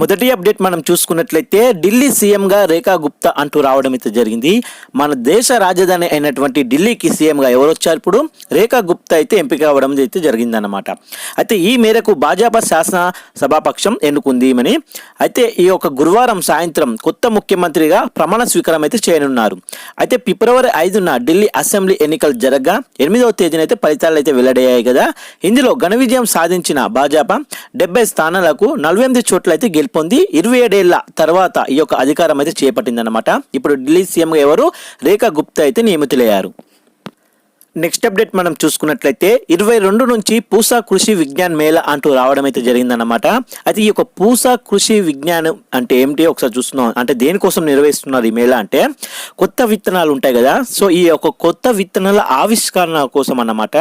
మొదటి అప్డేట్ మనం చూసుకున్నట్లయితే ఢిల్లీ సీఎంగా రేఖా గుప్తా అంటూ రావడం అయితే జరిగింది. మన దేశ రాజధాని అయినటువంటి ఢిల్లీకి సీఎంగా ఎవరు వచ్చారు ఇప్పుడు? రేఖా గుప్తా అయితే ఎంపిక అవ్వడం అయితే జరిగిందన్నమాట. అయితే ఈ మేరకు భాజపా శాసన సభాపక్షం ఎన్నుకుంది ఈమెని. అయితే ఈ యొక్క గురువారం సాయంత్రం కొత్త ముఖ్యమంత్రిగా ప్రమాణ స్వీకారం అయితే చేయనున్నారు. అయితే ఫిబ్రవరి ఐదున ఢిల్లీ అసెంబ్లీ ఎన్నికలు జరగగా ఎనిమిదవ తేదీన అయితే ఫలితాలు అయితే వెల్లడయ్యాయి కదా. ఇందులో ఘన విజయం సాధించిన భాజపా డెబ్బై స్థానాలకు నలభై ఎనిమిది చోట్ల అయితే గెలుపొంది ఇరవై ఏడేళ్ళ తర్వాత ఈ యొక్క అధికారం అయితే చేపట్టిందనమాట ఇప్పుడు ఢిల్లీ సీఎం ఎవరు? రేఖా గుప్తా అయితే నియమితులయ్యారు. నెక్స్ట్ అప్డేట్ మనం చూసుకున్నట్లయితే ఇరవై రెండు నుంచి పూసా కృషి విజ్ఞాన్ మేళ అంటూ రావడం అయితే జరిగిందన్నమాట. అయితే ఈ యొక్క పూసా కృషి విజ్ఞానం అంటే ఏమిటి? ఒకసారి చూస్తున్నాం. అంటే దేనికోసం నిర్వహిస్తున్నారు ఈ మేళ అంటే కొత్త విత్తనాలు ఉంటాయి కదా. సో ఈ యొక్క కొత్త విత్తనాల ఆవిష్కరణ కోసం అన్నమాట.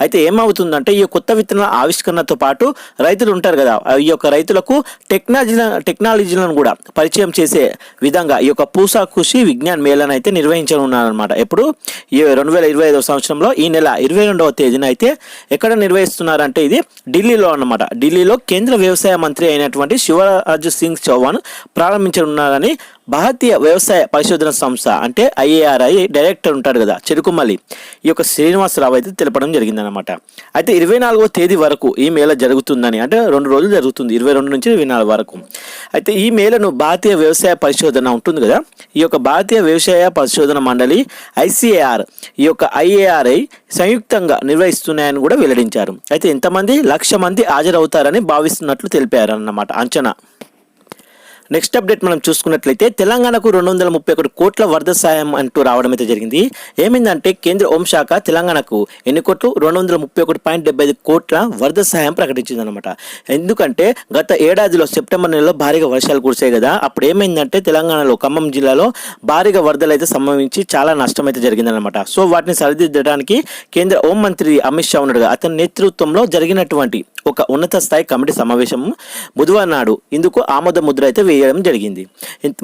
అయితే ఏమవుతుందంటే ఈ కొత్త విత్తనాల ఆవిష్కరణతో పాటు రైతులు ఉంటారు కదా. ఈ యొక్క రైతులకు టెక్నాలజీ టెక్నాలజీలను కూడా పరిచయం చేసే విధంగా ఈ యొక్క పూసా కృషి విజ్ఞాన్ మేళను అయితే నిర్వహించనున్నారనమాట ఎప్పుడు? ఈ రెండు వేల ఇరవై ఐదవ సంవత్సరంలో ఈ నెల ఇరవై రెండవ తేదీన అయితే ఎక్కడ నిర్వహిస్తున్నారంటే ఇది ఢిల్లీలో అన్నమాట. ఢిల్లీలో కేంద్ర వ్యవసాయ మంత్రి అయినటువంటి శివరాజ్ సింగ్ చౌహాన్ ప్రారంభించనున్నారని భారతీయ వ్యవసాయ పరిశోధన సంస్థ అంటే ఐఏఆర్ఐ డైరెక్టర్ ఉంటాడు కదా చెరుకుమల్లి. ఈ యొక్క శ్రీనివాసరావు అయితే తెలపడం జరిగిందనమాట అయితే ఇరవై నాలుగో తేదీ వరకు ఈ మేళ జరుగుతుందని అంటే రెండు రోజులు జరుగుతుంది ఇరవై రెండు నుంచి ఇరవై నాలుగు వరకు. అయితే ఈ మేళను భారతీయ వ్యవసాయ పరిశోధన ఉంటుంది కదా ఈ యొక్క భారతీయ వ్యవసాయ పరిశోధన మండలి ఐసిఏఆర్ ఈ యొక్క ఐఏఆర్ఐ సంయుక్తంగా నిర్వహిస్తున్నాయని కూడా వెల్లడించారు. అయితే ఇంతమంది లక్ష మంది హాజరవుతారని భావిస్తున్నట్లు తెలిపారు అన్నమాట అంచనా. నెక్స్ట్ అప్డేట్ మనం చూసుకున్నట్లయితే తెలంగాణకు రెండు వందల ముప్పై ఒకటి కోట్ల వరద సాయం అంటూ రావడం అయితే జరిగింది. ఏమైందంటే కేంద్ర హోంశాఖ తెలంగాణకు ఎన్ని కోట్లు? రెండు వందల ముప్పై ఒకటి పాయింట్ డెబ్బై ఐదు కోట్ల వరద సాయం ప్రకటించిందనమాట ఎందుకంటే గత ఏడాదిలో సెప్టెంబర్ నెలలో భారీగా వర్షాలు కురిసాయి కదా. అప్పుడు ఏమైందంటే తెలంగాణలో ఖమ్మం జిల్లాలో భారీగా వరదలు అయితే సంభవించి చాలా నష్టం అయితే జరిగిందనమాట సో వాటిని సరిదిద్దడానికి కేంద్ర హోంమంత్రి అమిత్ షా ఉన్నాడు అతని నేతృత్వంలో జరిగినటువంటి ఒక ఉన్నత స్థాయి కమిటీ సమావేశం బుధవారం నాడు ఇందుకు ఆమోద ముద్ర అయితే వేయడం జరిగింది.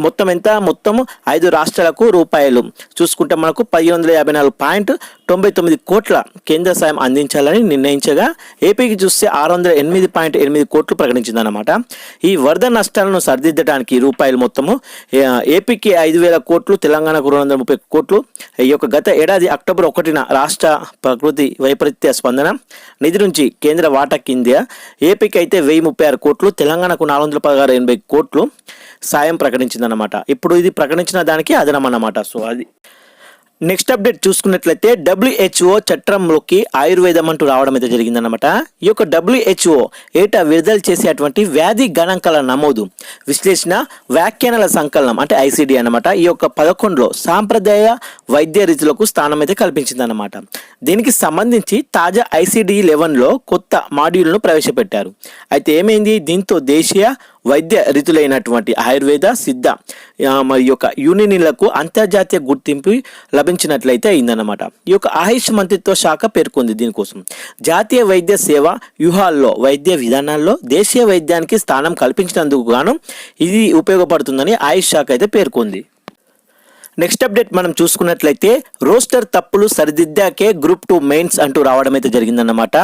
మొత్తం ఎంత? మొత్తం ఐదు రాష్ట్రాలకు రూపాయలు. చూసుకుంటే మనకు పదిహేను వందల యాభై నాలుగు పాయింట్ తొంభై తొమ్మిది కోట్ల కేంద్ర సాయం అందించాలని నిర్ణయించగా ఏపీకి చూస్తే ఆరు వందల ఎనిమిది పాయింట్ ఎనిమిది కోట్లు ప్రకటించిందన్నమాట. ఈ వరద నష్టాలను సరిదిద్దడానికి రూపాయలు మొత్తము ఏపీకి ఐదు వేల కోట్లు తెలంగాణకు రెండు వందల ముప్పై కోట్లు. ఈ యొక్క గత ఏడాది అక్టోబర్ ఒకటిన రాష్ట్ర ప్రకృతి వైపరీత్య స్పందన నిధి నుంచి కేంద్ర వాటా కింద ఏపీకి అయితే వెయ్యి ముప్పై ఆరు కోట్లు తెలంగాణకు నాలుగు వందల పదహారు ఎనభై కోట్లు సాయం ప్రకటించిందన్నమాట. ఇప్పుడు ఇది ప్రకటించిన దానికి అదనం అన్నమాట సో అది నెక్స్ట్ అప్డేట్ చూసుకున్నట్లయితే డబ్ల్యూహెచ్ఓ చట్టంలోకి ఆయుర్వేదం అంటూ రావడం అయితే జరిగిందనమాట ఈ యొక్క డబ్ల్యూహెచ్ఓ ఏటా విడుదల చేసేటువంటి వ్యాధి గణాంకాల నమోదు విశ్లేషణ వ్యాఖ్యానాల సంకలనం అంటే ఐసీడీ అన్నమాట. ఈ యొక్క పదకొండులో సాంప్రదాయ వైద్య రీతులకు స్థానం అయితే కల్పించిందన్నమాట. దీనికి సంబంధించి తాజా ఐసీడీ లెవెన్లో కొత్త మాడ్యూల్ను ప్రవేశపెట్టారు. అయితే ఏమైంది? దీంతో దేశీయ వైద్య రీతులైనటువంటి ఆయుర్వేద సిద్ధ మరి యొక్క యూనియన్లకు అంతర్జాతీయ గుర్తింపు లభించినట్లయితే అయిందన్నమాట. ఈ యొక్క ఆయుష్ మంత్రిత్వ శాఖ పేర్కొంది దీనికోసం. జాతీయ వైద్య సేవ వ్యూహాల్లో వైద్య విధానాల్లో దేశీయ వైద్యానికి స్థానం కల్పించినందుకు గాను ఇది ఉపయోగపడుతుందని ఆయుష్ శాఖ అయితే పేర్కొంది. నెక్స్ట్ అప్డేట్ మనం చూసుకున్నట్లయితే రోస్టర్ తప్పులు సరిదిద్దాకే గ్రూప్ టూ మెయిన్స్ అంటూ రావడం అయితే జరిగిందన్నమాట.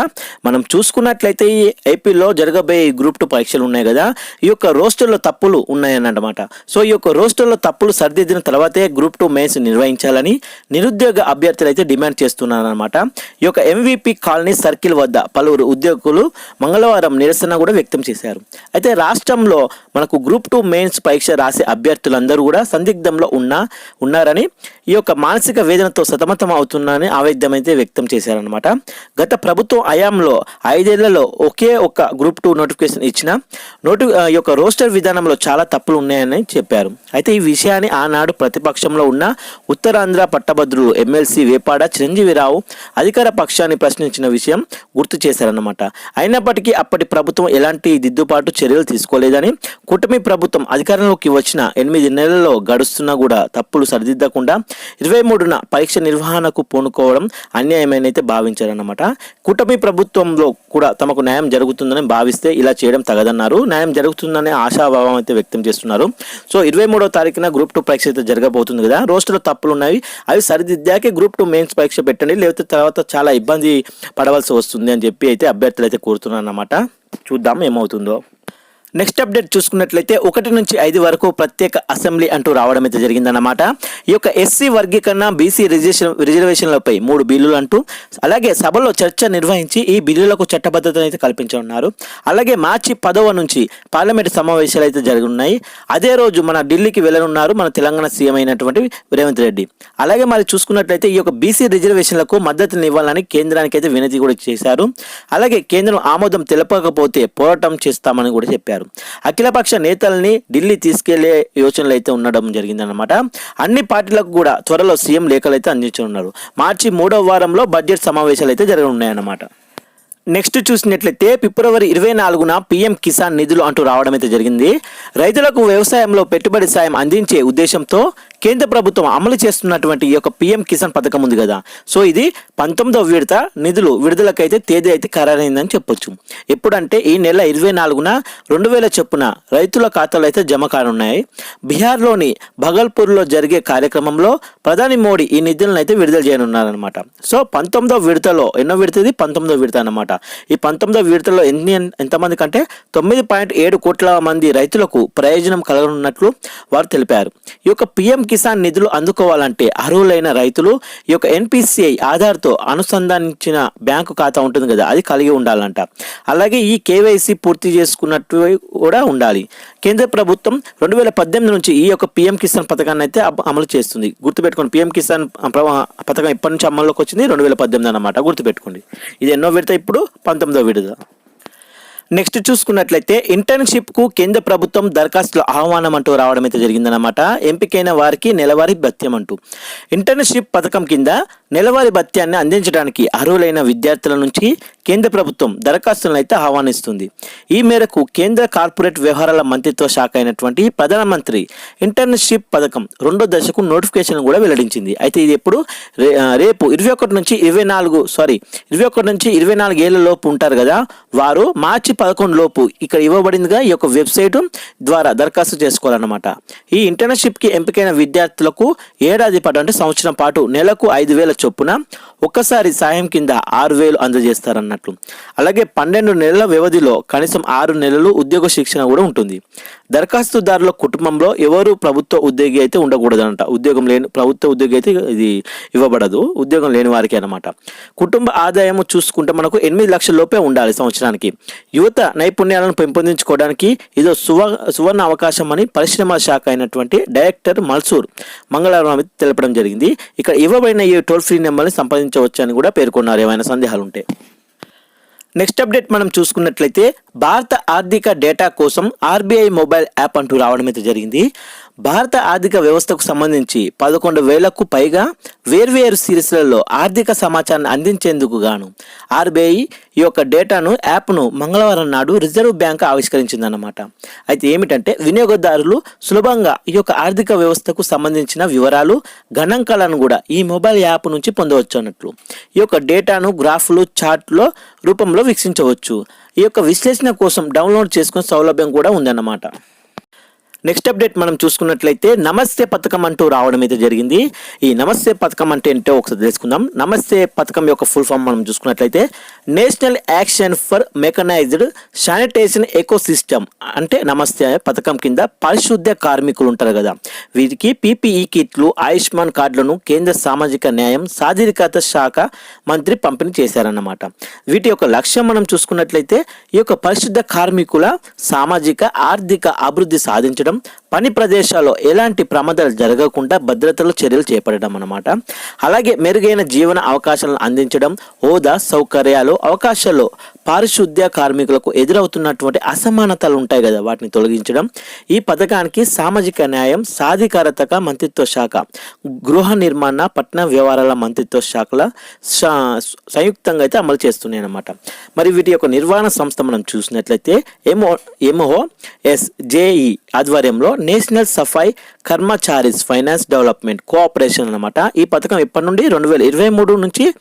మనం చూసుకున్నట్లయితే ఈ ఏపీలో జరగబోయే ఈ గ్రూప్ టూ పరీక్షలు ఉన్నాయి కదా. ఈ యొక్క రోస్టర్లో తప్పులు ఉన్నాయన్నమాట. సో ఈ యొక్క రోస్టర్లో తప్పులు సరిదిద్దిన తర్వాతే గ్రూప్ టూ మెయిన్స్ నిర్వహించాలని నిరుద్యోగ అభ్యర్థులు అయితే డిమాండ్ చేస్తున్నారన్నమాట. ఈ యొక్క ఎంవీపీ కాలనీ సర్కిల్ వద్ద పలువురు ఉద్యోగులు మంగళవారం నిరసన కూడా వ్యక్తం చేశారు. అయితే రాష్ట్రంలో మనకు గ్రూప్ టూ మెయిన్స్ పరీక్ష రాసే అభ్యర్థులందరూ కూడా సందిగ్ధంలో ఉన్న ఉన్నారని ఈ యొక్క మానసిక వేదనతో సతమతం అవుతున్నారని ఆవేద్యం అయితే వ్యక్తం చేశారనమాట గత ప్రభుత్వం హయాంలో ఐదేళ్ళలో ఒకే ఒక్క గ్రూప్ టూ నోటిఫికేషన్ ఇచ్చిన నోటి ఆ, ఈ యొక్క రోస్టర్ విధానంలో చాలా తప్పులు ఉన్నాయని చెప్పారు. అయితే ఈ విషయాన్ని ఆనాడు ప్రతిపక్షంలో ఉన్న ఉత్తరాంధ్ర పట్టభద్రులు ఎమ్మెల్సీ వేపాడ చిరంజీవిరావు అధికార పక్షాన్ని ప్రశ్నించిన విషయం గుర్తు చేశారన్నమాట. అయినప్పటికీ అప్పటి ప్రభుత్వం ఎలాంటి దిద్దుబాటు చర్యలు తీసుకోలేదని కూటమి ప్రభుత్వం అధికారంలోకి వచ్చిన ఎనిమిది నెలల్లో గడుస్తున్నా కూడా తప్పులు సరిదిద్దకుండా ఇరవై మూడున పరీక్ష నిర్వహణకు పూనుకోవడం అన్యాయమైన అయితే భావించారన్నమాట. కూటమి ప్రభుత్వంలో కూడా తమకు న్యాయం జరుగుతుందని భావిస్తే ఇలా చేయడం తగదన్నారు. న్యాయం జరుగుతుందనే ఆశాభావం అయితే వ్యక్తం చేస్తున్నారు. సో ఇరవై మూడో తారీఖున గ్రూప్ టూ పరీక్ష అయితే జరగబోతుంది కదా. రోస్టర్లో తప్పులు ఉన్నాయి. అవి సరిదిద్దాకే గ్రూప్ టూ మెయిన్స్ పరీక్ష పెట్టండి. లేకపోతే తర్వాత చాలా ఇబ్బంది పడవలసి వస్తుంది అని చెప్పి అయితే అభ్యర్థులు అయితే కోరుతున్నారన్నమాట. చూద్దాం ఏమవుతుందో. నెక్స్ట్ అప్డేట్ చూసుకున్నట్లయితే ఒకటి నుంచి ఐదు వరకు ప్రత్యేక అసెంబ్లీ అంటూ రావడం అయితే జరిగిందన్నమాట. ఈ యొక్క ఎస్సీ వర్గీకరణ బీసీ రిజర్వేషన్ రిజర్వేషన్లపై మూడు బిల్లులు అంటూ అలాగే సభలో చర్చ నిర్వహించి ఈ బిల్లులకు చట్టబద్ధతను అయితే కల్పించనున్నారు. అలాగే మార్చి పదవ నుంచి పార్లమెంటు సమావేశాలు అయితే జరగనున్నాయి. అదే రోజు మన ఢిల్లీకి వెళ్ళనున్నారు మన తెలంగాణ సీఎం అయినటువంటి రేవంత్ రెడ్డి. అలాగే మరి చూసుకున్నట్లయితే ఈ యొక్క బీసీ రిజర్వేషన్లకు మద్దతుని ఇవ్వాలని కేంద్రానికి అయితే వినతి కూడా చేశారు. అలాగే కేంద్రం ఆమోదం తెలపకపోతే పోరాటం చేస్తామని కూడా చెప్పారు. అఖిలపక్ష నేతల్ని ఢిల్లీ తీసుకెళ్ళే యోచనలు అయితే ఉండడం జరిగిందనమాట అన్ని పార్టీలకు కూడా త్వరలో సీఎం లేఖలు అయితే అందించనున్నారు. మార్చి మూడవ వారంలో బడ్జెట్ సమావేశాలు అయితే జరగనున్నాయన్నమాట. నెక్స్ట్ చూసినట్లయితే ఫిబ్రవరి ఇరవై నాలుగున పీఎం కిసాన్ నిధులు అంటూ రావడం అయితే జరిగింది. రైతులకు వ్యవసాయంలో పెట్టుబడి సాయం అందించే ఉద్దేశంతో కేంద్ర ప్రభుత్వం అమలు చేస్తున్నటువంటి ఈ యొక్క పీఎం కిసాన్ పథకం ఉంది కదా. సో ఇది పంతొమ్మిదవ విడత నిధులు విడుదలకైతే తేదీ అయితే ఖరారైందని చెప్పొచ్చు. ఎప్పుడంటే ఈ నెల ఇరవై నాలుగున రెండు వేల చొప్పున రైతుల ఖాతాలు అయితే జమ కానున్నాయి. బీహార్లోని భగల్పూర్లో జరిగే కార్యక్రమంలో ప్రధాని మోడీ ఈ నిధులను అయితే విడుదల చేయనున్నారనమాట సో పంతొమ్మిదవ విడతలో ఎన్నో విడతది? పంతొమ్మిదవ విడత అనమాట ఈ పంతొమ్మిదవ విడతలో ఎన్ని ఎంతమంది కంటే తొమ్మిది పాయింట్ ఏడు కోట్ల మంది రైతులకు ప్రయోజనం కలగనున్నట్లు వారు తెలిపారు. ఈ యొక్క పిఎం కిసాన్ నిధులు అందుకోవాలంటే అర్హులైన రైతులు ఈ యొక్క ఎన్పిసిఐ ఆధార్తో అనుసంధానించిన బ్యాంకు ఖాతా ఉంటుంది కదా అది కలిగి ఉండాలంట. అలాగే ఈ కేవైసీ పూర్తి చేసుకున్నట్టు కూడా ఉండాలి. కేంద్ర ప్రభుత్వం రెండు వేల పద్దెనిమిది నుంచి ఈ యొక్క పిఎం కిసాన్ పథకాన్ని అయితే అమలు చేస్తుంది. గుర్తుపెట్టుకోండి పిఎం కిసాన్ పథకం ఎప్పటి నుంచి అమల్లోకి వచ్చింది? రెండు వేల పద్దెనిమిది అనమాట గుర్తుపెట్టుకోండి. ఇది ఎన్నో విడత ఇప్పుడు పంతొమ్మిదో విడత. నెక్స్ట్ చూసుకున్నట్లయితే ఇంటర్న్షిప్కు కేంద్ర ప్రభుత్వం దరఖాస్తుల ఆహ్వానం అంటూ రావడం అయితే జరిగిందనమాట ఎంపికైన వారికి నెలవారీ భత్యం అంటూ ఇంటర్న్షిప్ పథకం కింద నెలవారీ భత్యాన్ని అందించడానికి అర్హులైన విద్యార్థుల నుంచి కేంద్ర ప్రభుత్వం దరఖాస్తులను అయితే ఆహ్వానిస్తుంది. ఈ మేరకు కేంద్ర కార్పొరేట్ వ్యవహారాల మంత్రిత్వ శాఖ అయినటువంటి ప్రధానమంత్రి ఇంటర్న్షిప్ పథకం రెండో దశకు నోటిఫికేషన్ కూడా వెల్లడించింది. అయితే ఇది ఎప్పుడు? రే- రేపు ఇరవై ఒకటి నుంచి ఇరవై నాలుగు సారీ ఇరవై ఒకటి నుంచి ఇరవై నాలుగు ఏళ్ళ లోపు ఉంటారు కదా. వారు మార్చి పదకొండు లోపు ఇక్కడ ఇవ్వబడిందిగా ఈ యొక్క వెబ్సైట్ ద్వారా దరఖాస్తు చేసుకోవాలన్నమాట. ఈ ఇంటర్న్షిప్కి ఎంపికైన విద్యార్థులకు ఏడాది పాటు అంటే సంవత్సరం పాటు నెలకు ఐదు వేల చొప్పున ఒక్కసారి సాయం కింద ఆరు వేలు అందజేస్తారన్నట్లు. అలాగే పన్నెండు నెలల వ్యవధిలో కనీసం ఆరు నెలలు ఉద్యోగ శిక్షణ కూడా ఉంటుంది. దరఖాస్తుదారుల కుటుంబంలో ఎవరు ప్రభుత్వ ఉద్యోగి అయితే ఉండకూడదంట ఉద్యోగం లేని ప్రభుత్వ ఉద్యోగి అయితే ఇది ఇవ్వబడదు. ఉద్యోగం లేని వారికి అనమాట కుటుంబ ఆదాయం చూసుకుంటే మనకు ఎనిమిది లక్షల లోపే ఉండాలి సంవత్సరానికి. యువత నైపుణ్యాలను పెంపొందించుకోవడానికి ఇదో సువ సువర్ణ అవకాశం అని పరిశ్రమ శాఖ అయినటువంటి డైరెక్టర్ మల్సూర్ మంగళవారం తెలపడం జరిగింది. ఇక్కడ ఇవ్వబడిన ఈ టోల్ ఫ్రీ నెంబర్ని సంపాదించవచ్చు అని కూడా పేర్కొన్నారు. ఏమైనా సందేహాలు ఉంటే నెక్స్ట్ అప్డేట్ మనం చూసుకున్నట్లయితే భారత ఆర్థిక డేటా కోసం ఆర్బీఐ మొబైల్ యాప్ అంటూ రావడం అయితే జరిగింది. భారత ఆర్థిక వ్యవస్థకు సంబంధించి పదకొండు వేలకు పైగా వేర్వేరు సిరీస్లలో ఆర్థిక సమాచారాన్ని అందించేందుకు గాను ఆర్బీఐ ఈ యొక్క డేటాను యాప్ను మంగళవారం నాడు రిజర్వ్ బ్యాంక్ ఆవిష్కరించిందన్నమాట. అయితే ఏమిటంటే వినియోగదారులు సులభంగా ఈ యొక్క ఆర్థిక వ్యవస్థకు సంబంధించిన వివరాలు గణాంకాలను కూడా ఈ మొబైల్ యాప్ నుంచి పొందవచ్చు అన్నట్లు. ఈ యొక్క డేటాను గ్రాఫ్లు చార్ట్లో రూపంలో వీక్షించవచ్చు. ఈ యొక్క విశ్లేషణ కోసం డౌన్లోడ్ చేసుకునే సౌలభ్యం కూడా ఉందన్నమాట. నెక్స్ట్ అప్డేట్ మనం చూసుకున్నట్లయితే నమస్తే పథకం అంటూ రావడం అయితే జరిగింది. ఈ నమస్తే పథకం అంటే ఏంటో ఒకసారి తెలుసుకుందాం. నమస్తే పథకం యొక్క ఫుల్ ఫామ్ మనం చూసుకున్నట్లయితే national action for mechanised sanitation ecosystem అంటే నమస్తే పథకం కింద పరిశుద్ధ కార్మికులు ఉంటారు కదా. వీరికి పీపీఈ కిట్లు ఆయుష్మాన్ కార్డులను కేంద్ర సామాజిక న్యాయం సాధికారత శాఖ మంత్రి పంపిణీ చేశారన్నమాట. వీటి యొక్క లక్ష్యం మనం చూసుకున్నట్లయితే ఈ యొక్క పరిశుద్ధ కార్మికుల సామాజిక ఆర్థిక అభివృద్ధి సాధించడం పని ప్రదేశాల్లో ఎలాంటి ప్రమాదాలు జరగకుండా భద్రతలో చర్యలు చేపట్టడం అన్నమాట. అలాగే మెరుగైన జీవన అవకాశాలను అందించడం హోదా సౌకర్యాలు అవకాశాలు పారిశుద్ధ్య కార్మికులకు ఎదురవుతున్నటువంటి అసమానతలు ఉంటాయి కదా వాటిని తొలగించడం. ఈ పథకానికి సామాజిక న్యాయం సాధికారతక మంత్రిత్వ శాఖ గృహ నిర్మాణ పట్టణ వ్యవహారాల మంత్రిత్వ శాఖల స- సంయుక్తంగా అయితే అమలు చేస్తున్నాయి అన్నమాట. మరి వీటి యొక్క నిర్వహణ సంస్థ మనం చూసినట్లయితే ఎంఓ ఎంఓ ఎస్ జేఈ ఆధ్వర్యంలో National Safai Karmacharis Finance Development Cooperation అన్నమాట. ఈ పథకం ఎప్పటి నుండి? రెండు వేల ఇరవై మూడు నుంచి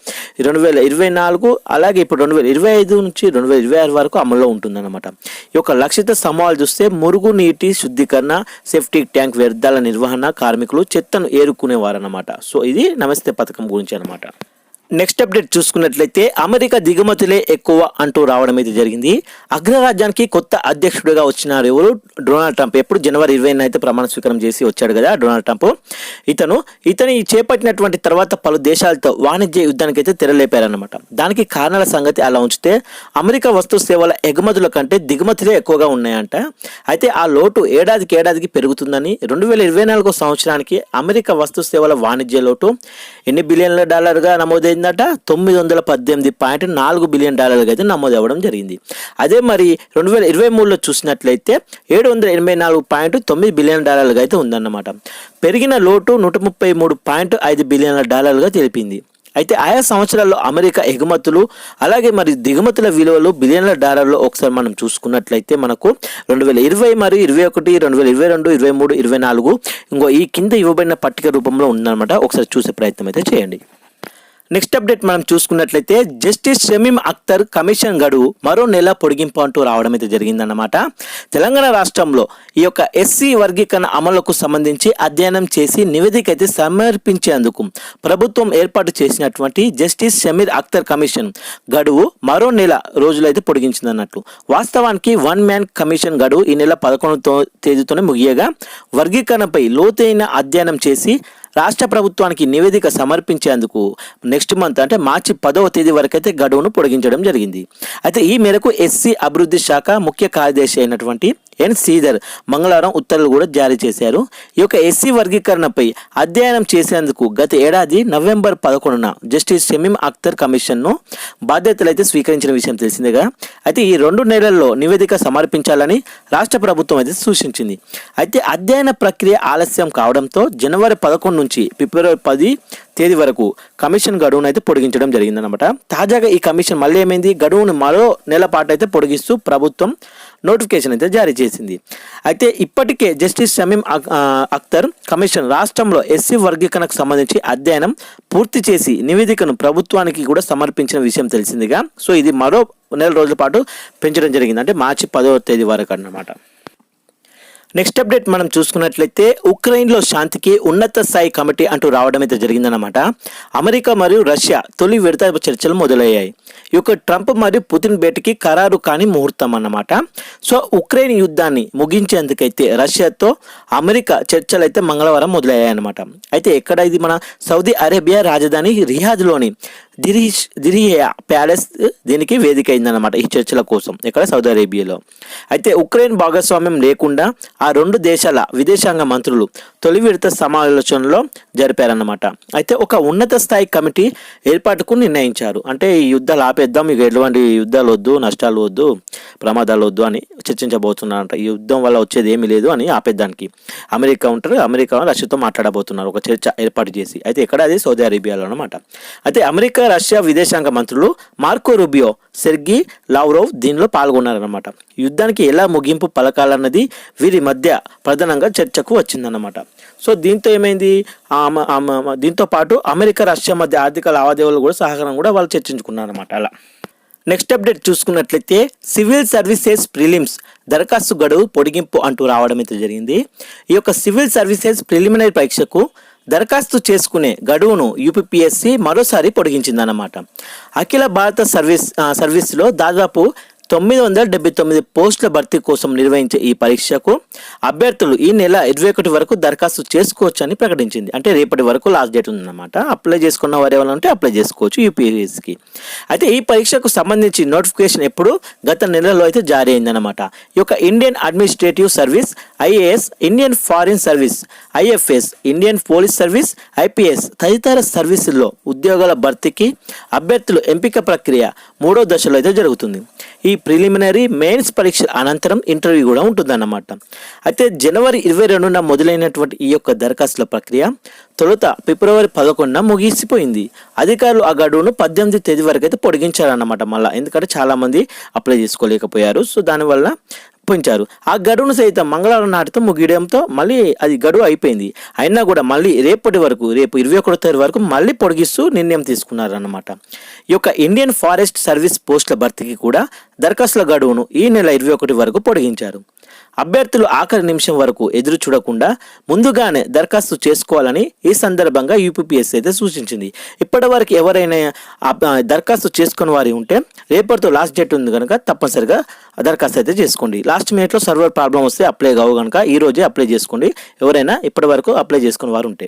రెండు వేల ఇరవై నాలుగు అలాగే ఇప్పుడు రెండు వేల ఇరవై ఐదు నుంచి రెండు వేల ఇరవై ఆరు వరకు అమల్లో ఉంటుందన్నమాట. ఈ యొక్క లక్షిత సమూహాలు చూస్తే మురుగునీటి శుద్ధీకరణ సేఫ్టీ ట్యాంక్ వ్యర్థాల నిర్వహణ కార్మికులు చెత్తను ఏరుకునేవారన్నమాట. సో ఇది నమస్తే పథకం గురించి అనమాట నెక్స్ట్ అప్డేట్ చూసుకున్నట్లయితే అమెరికా దిగుమతులే ఎక్కువ అంటూ రావడం అయితే జరిగింది. అగ్రరాజ్యానికి కొత్త అధ్యక్షుడిగా వచ్చినారు ఎవరు? Donald Trump. ఎప్పుడు జనవరి ఇరవై అయితే ప్రమాణ స్వీకారం చేసి వచ్చాడు కదా డొనాల్డ్ ట్రంప్. ఇతను ఇతని చేపట్టినటువంటి తర్వాత పలు దేశాలతో వాణిజ్య యుద్ధానికి అయితే తెరలేపారనమాట దానికి కారణాల సంగతి అలా ఉంచితే అమెరికా వస్తు సేవల ఎగుమతుల కంటే దిగుమతులే ఎక్కువగా ఉన్నాయంట. అయితే ఆ లోటు ఏడాదికి ఏడాదికి పెరుగుతుందని రెండు వేల ఇరవై నాలుగో సంవత్సరానికి అమెరికా వస్తు సేవల వాణిజ్య లోటు ఎన్ని బిలియన్ల డాలర్గా నమోదైందట తొమ్మిది వందల పద్దెనిమిది పాయింట్ నాలుగు బిలియన్ డాలర్గా అయితే నమోదు అవ్వడం జరిగింది. అదే మరి రెండు వేల ఇరవై మూడులో చూసినట్లయితే ఏడు వందల ఎనభై నాలుగు పాయింట్ తొమ్మిది బిలియన్ డాలర్లుగా అయితే ఉందన్నమాట. పెరిగిన లోటు నూట ముప్పై మూడు పాయింట్ ఐదు బిలియన్ల డాలర్లుగా తెలిపింది. అయితే ఆయా సంవత్సరాల్లో అమెరికా ఎగుమతులు అలాగే మరి దిగుమతుల విలువలు బిలియన్ల డాలర్లో ఒకసారి మనం చూసుకున్నట్లయితే మనకు రెండు వేల ఇరవై మరియు ఇరవై ఒకటి రెండు వేల ఇరవై రెండు ఇరవై మూడు ఇరవై నాలుగు ఇంకో ఈ కింద ఇవ్వబడిన పట్టిక రూపంలో ఉందన్నమాట. ఒకసారి చూసే ప్రయత్నం అయితే చేయండి. నెక్స్ట్ అప్డేట్ మనం చూసుకున్నట్లయితే జస్టిస్ షమీం అఖ్తర్ కమిషన్ గడువు మరో నెల పొడిగింపు అంటూ రావడం అయితే జరిగిందన్నమాట. తెలంగాణ రాష్ట్రంలో ఈ యొక్క ఎస్సీ వర్గీకరణ అమలుకు సంబంధించి అధ్యయనం చేసి నివేదిక అయితే సమర్పించేందుకు ప్రభుత్వం ఏర్పాటు చేసినటువంటి జస్టిస్ షమీర్ అఖ్తర్ కమిషన్ గడువు మరో నెల రోజులైతే పొడిగించిందన్నట్లు. వాస్తవానికి వన్ మ్యాన్ కమిషన్ గడువు ఈ నెల పదకొండు తేదీతోనే ముగియగా వర్గీకరణపై లోతైన అధ్యయనం చేసి రాష్ట్ర ప్రభుత్వానికి నివేదిక సమర్పించేందుకు నెక్స్ట్ మంత్ అంటే మార్చి పదవ తేదీ వరకు అయితే గడువును పొడిగించడం జరిగింది. అయితే ఈ మేరకు ఎస్సీ అభివృద్ధి శాఖ ముఖ్య కార్యదర్శి అయినటువంటి ఎన్ శ్రీధర్ మంగళవారం ఉత్తర్వులు కూడా జారీ చేశారు. ఈ యొక్క ఎస్సీ వర్గీకరణపై అధ్యయనం చేసేందుకు గత ఏడాది నవంబర్ పదకొండున జస్టిస్ షమీం అఖ్తర్ కమిషన్ను బాధ్యతలు అయితే స్వీకరించిన విషయం తెలిసిందేగా. అయితే ఈ రెండు నెలల్లో నివేదిక సమర్పించాలని రాష్ట్ర ప్రభుత్వం అయితే సూచించింది. అయితే అధ్యయన ప్రక్రియ ఆలస్యం కావడంతో జనవరి పదకొండు నుంచి ఫిబ్రవరి పది తేదీ వరకు కమిషన్ గడువును అయితే పొడిగించడం జరిగిందనమాట తాజాగా ఈ కమిషన్ మళ్ళీ ఏమైంది? గడువును మరో నెల పాటు అయితే పొడిగిస్తూ ప్రభుత్వం నోటిఫికేషన్ అయితే జారీ చేసింది. అయితే ఇప్పటికే జస్టిస్ షమీం అక్తర్ అఖ్తర్ కమిషన్ రాష్ట్రంలో ఎస్సీ వర్గీకరణకు సంబంధించి అధ్యయనం పూర్తి చేసి నివేదికను ప్రభుత్వానికి కూడా సమర్పించిన విషయం తెలిసిందిగా. సో ఇది మరో నెల రోజుల పాటు పెంచడం జరిగింది. అంటే మార్చి పదవ తేదీ వరకు అన్నమాట. నెక్స్ట్ అప్డేట్ మనం చూసుకున్నట్లయితే ఉక్రెయిన్లో శాంతికి ఉన్నత స్థాయి కమిటీ అంటూ రావడం అయితే జరిగిందన్నమాట. అమెరికా మరియు రష్యా తొలి విడత చర్చలు మొదలయ్యాయి. ఈ యొక్క ట్రంప్ మరియు పుతిన్ భేటీకి ఖరారు కాని ముహూర్తం అన్నమాట. సో ఉక్రెయిన్ యుద్ధాన్ని ముగించేందుకైతే రష్యాతో అమెరికా చర్చలు అయితే మంగళవారం మొదలయ్యాయి అన్నమాట అయితే ఎక్కడ ఇది మన సౌదీ అరేబియా రాజధాని రియాద్లోని దిరిష్ దిరియా ప్యాలెస్ దీనికి వేదిక అయిందన్నమాట ఈ చర్చల కోసం ఇక్కడ సౌదీ అరేబియాలో. అయితే ఉక్రెయిన్ భాగస్వామ్యం లేకుండా ఆ రెండు దేశాల విదేశాంగ మంత్రులు తొలి విడత సమాలోచనలో జరిపారన్నమాట. అయితే ఒక ఉన్నత స్థాయి కమిటీ ఏర్పాటుకు నిర్ణయించారు. అంటే ఈ యుద్ధాలు ఆపేద్దాం ఇక ఎటువంటి యుద్ధాలు వద్దు నష్టాలు వద్దు ప్రమాదాలు వద్దు అని చర్చించబోతున్నారంట. ఈ యుద్ధం వల్ల వచ్చేది ఏమీ లేదు అని ఆపేద్దానికి అమెరికా ఉంటారు. అమెరికా రష్యాతో మాట్లాడబోతున్నారు. ఒక చర్చ ఏర్పాటు చేసి. అయితే ఎక్కడ అది సౌదీ అరేబియాలో అనమాట అయితే అమెరికా రష్యా విదేశాంగ మంత్రులు మార్కో రుబియో సెర్గి లావ్రోవ్ దీనిలో పాల్గొన్నారన్నమాట. యుద్ధానికి ఎలా ముగింపు పలకాలన్నది వీరి మధ్య ప్రధానంగా చర్చకు వచ్చిందన్నమాట. సో దీంతో ఏమైంది? దీంతో పాటు అమెరికా రష్యా మధ్య ఆర్థిక లావాదేవీలు కూడా సహకారం కూడా వాళ్ళు చర్చించుకున్నారన్నమాట అలా. నెక్స్ట్ అప్డేట్ చూసుకున్నట్లయితే సివిల్ సర్వీసెస్ ప్రిలిమ్స్ దరఖాస్తు గడువు పొడిగింపు అంటూ రావడం అయితే జరిగింది. ఈ యొక్క సివిల్ సర్వీసెస్ ప్రిలిమినరీ పరీక్షకు దరఖాస్తు చేసుకునే గడువును యూపీపీఎస్సీ మరోసారి పొడిగించిందన్నమాట. అఖిల భారత సర్వీస్ సర్వీస్లో దాదాపు తొమ్మిది వందల డెబ్బై తొమ్మిది పోస్టుల భర్తీ కోసం నిర్వహించే ఈ పరీక్షకు అభ్యర్థులు ఈ నెల ఇరవై ఒకటి వరకు దరఖాస్తు చేసుకోవచ్చు అని ప్రకటించింది. అంటే రేపటి వరకు లాస్ట్ డేట్ ఉందన్నమాట. అప్లై చేసుకున్న వారు ఎవరైనా ఉంటే అప్లై చేసుకోవచ్చు యూపీఎస్కి అయితే ఈ పరీక్షకు సంబంధించి నోటిఫికేషన్ ఎప్పుడు గత నెలలో అయితే జారీ అయిందన్నమాట. ఈ యొక్క Indian administrative service IAS Indian foreign service IFS Indian police service IPS తదితర సర్వీసుల్లో ఉద్యోగాల భర్తీకి అభ్యర్థులు ఎంపిక ప్రక్రియ మూడో దశలో అయితే జరుగుతుంది. ఈ ప్రిలిమినరీ మెయిన్స్ పరీక్ష అనంతరం ఇంటర్వ్యూ కూడా ఉంటుందన్నమాట. అయితే జనవరి ఇరవై రెండున మొదలైనటువంటి ఈ యొక్క దరఖాస్తుల ప్రక్రియ తొలుత ఫిబ్రవరి పదకొండున ముగిసిపోయింది. అధికారులు ఆ గడువును పద్దెనిమిది తేదీ వరకు అయితే పొడిగించారన్నమాట మళ్ళీ. ఎందుకంటే చాలామంది అప్లై చేసుకోలేకపోయారు. సో దానివల్ల పెంచారు. ఆ గడువును సైతం మంగళవారం నాటితో ముగియడంతో మళ్ళీ అది గడువు అయిపోయింది. అయినా కూడా మళ్ళీ రేపటి వరకు రేపు ఇరవై ఒకటో తారీఖు వరకు మళ్ళీ పొడిగిస్తూ నిర్ణయం తీసుకున్నారన్నమాట. ఈ యొక్క ఇండియన్ ఫారెస్ట్ సర్వీస్ పోస్టుల భర్తీకి కూడా దరఖాస్తుల గడువును ఈ నెల ఇరవై ఒకటి వరకు పొడిగించారు. అభ్యర్థులు ఆఖరి నిమిషం వరకు ఎదురు చూడకుండా ముందుగానే దరఖాస్తు చేసుకోవాలని ఈ సందర్భంగా యూపీపీఎస్సీ అయితే సూచించింది. ఇప్పటివరకు ఎవరైనా దరఖాస్తు చేసుకుని వారి ఉంటే రేపటితో లాస్ట్ డేట్ ఉంది కనుక తప్పనిసరిగా దరఖాస్తు అయితే చేసుకోండి. లాస్ట్ మినిట్లో సర్వర్ ప్రాబ్లం వస్తే అప్లై కావు కనుక ఈ రోజే అప్లై చేసుకోండి. ఎవరైనా ఇప్పటివరకు అప్లై చేసుకున్న వారు ఉంటే.